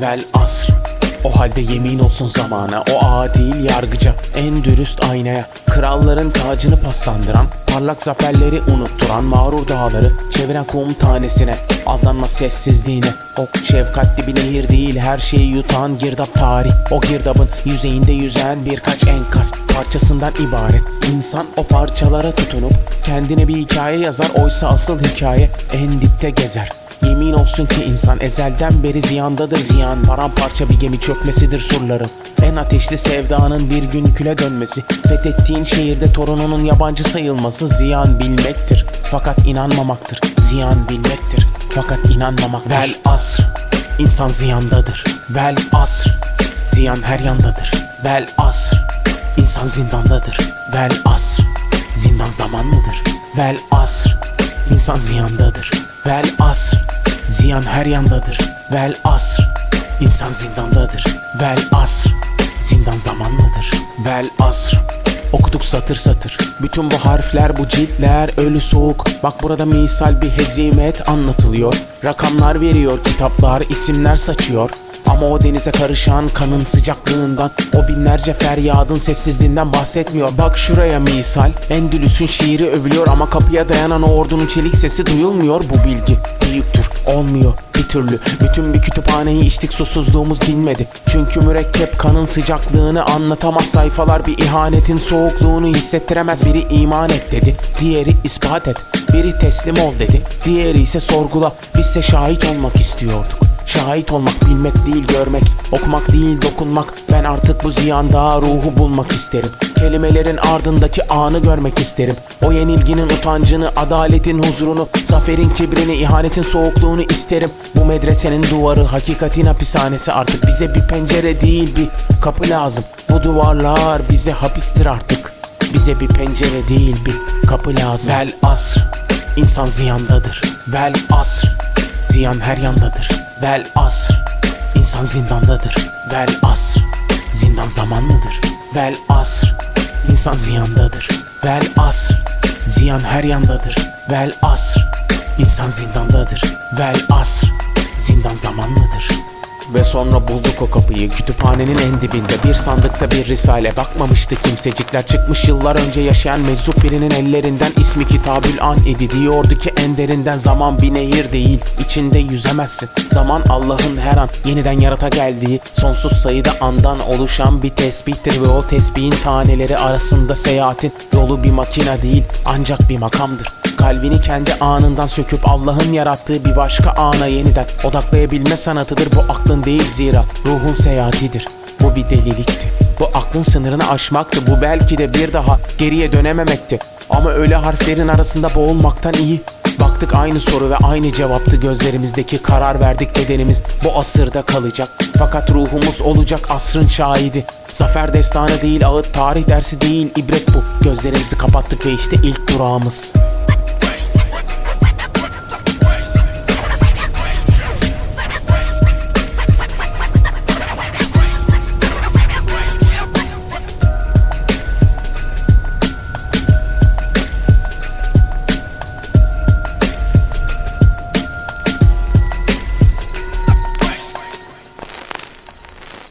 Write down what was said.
vel asr. O halde yemin olsun zamana O adil yargıca En dürüst aynaya Kralların tacını paslandıran Parlak zaferleri unutturan Mağrur dağları Çeviren kum tanesine Aldanma sessizliğine O şefkatli bir nehir değil Her şeyi yutan girdap tarih. O girdabın yüzeyinde yüzen birkaç enkaz Parçasından ibaret. İnsan o parçalara tutunup Kendine bir hikaye yazar Oysa asıl hikaye en dipte gezer Yemin olsun ki insan ezelden beri ziyandadır ziyan. Paramparça bir gemi çökmesidir surların En ateşli sevdanın bir gün küle dönmesi. Fethettiğin şehirde torununun yabancı sayılması ziyan bilmektir. Fakat inanmamaktır Ziyan bilmektir. Fakat inanmamaktır. Vel asr İnsan ziyandadır. Vel asr Ziyan her yandadır. Vel asr İnsan zindandadır. Vel asr Zindan zamanlıdır Vel asr İnsan ziyandadır. Vel asr Ziyan her yandadır. Vel asr İnsan zindandadır. Vel asr Zindan zamanlıdır. Vel asr Okuduk satır satır. Bütün bu harfler bu ciltler ölü soğuk. Bak burada misal bir hezimet anlatılıyor. Rakamlar veriyor kitaplar isimler saçıyor. Ama o denize karışan kanın sıcaklığından O binlerce feryadın sessizliğinden bahsetmiyor. Bak şuraya misal Endülüs'ün şiiri övülüyor Ama kapıya dayanan o ordunun çelik sesi duyulmuyor Bu bilgi büyüktür olmuyor bir türlü. Bütün bir kütüphaneyi içtik susuzluğumuz dinmedi. Çünkü mürekkep kanın sıcaklığını anlatamaz. Sayfalar bir ihanetin soğukluğunu hissettiremez. Biri iman et dedi Diğeri ispat et. Biri teslim ol dedi Diğeri ise sorgula. Bizse şahit olmak istiyorduk Şahit olmak bilmek değil görmek. Okumak değil dokunmak. Ben artık bu ziyanda ruhu bulmak isterim. Kelimelerin ardındaki anı görmek isterim. O yenilginin utancını, adaletin huzurunu Zaferin kibrini, ihanetin soğukluğunu isterim. Bu medresenin duvarı, hakikatin hapishanesi. Artık bize bir pencere değil bir kapı lazım. Bu duvarlar bize hapistir artık. Bize bir pencere değil bir kapı lazım. Vel asr. İnsan ziyandadır. Vel asr. Ziyan her yandadır Vel asr İnsan zindandadır. Vel asr Zindan zamanlıdır. Vel asr İnsan ziyandadır. Vel asr Ziyan her yandadır. Vel asr İnsan zindandadır. Vel asr Zindan zamanlıdır ve sonra bulduk o kapıyı. Kütüphanenin en dibinde. Bir sandıkta bir risale. Bakmamıştı kimsecikler. Çıkmış yıllar önce yaşayan meczup birinin ellerinden ismi Kitabül An idi Diyordu ki en derinden zaman bir nehir değil. İçinde yüzemezsin. Zaman Allah'ın her an yeniden yarata geldiği Sonsuz sayıda andan oluşan bir tesbihtir Ve o tesbihin taneleri arasında seyahatin Yolu bir makina değil ancak bir makamdır Kalbini kendi anından söküp Allah'ın yarattığı bir başka ana yeniden odaklayabilme sanatıdır. Bu aklın değil zira ruhun seyahatidir. Bu bir delilikti. Bu aklın sınırını aşmaktı. Bu belki de bir daha geriye dönememekti. Ama öyle harflerin arasında boğulmaktan iyi. Baktık aynı soru ve aynı cevaptı gözlerimizdeki karar verdik bedenimiz bu asırda kalacak. Fakat ruhumuz olacak asrın şahidi. Zafer destanı değil ağıt tarih dersi değil ibret bu. Gözlerimizi kapattık ve işte ilk durağımız.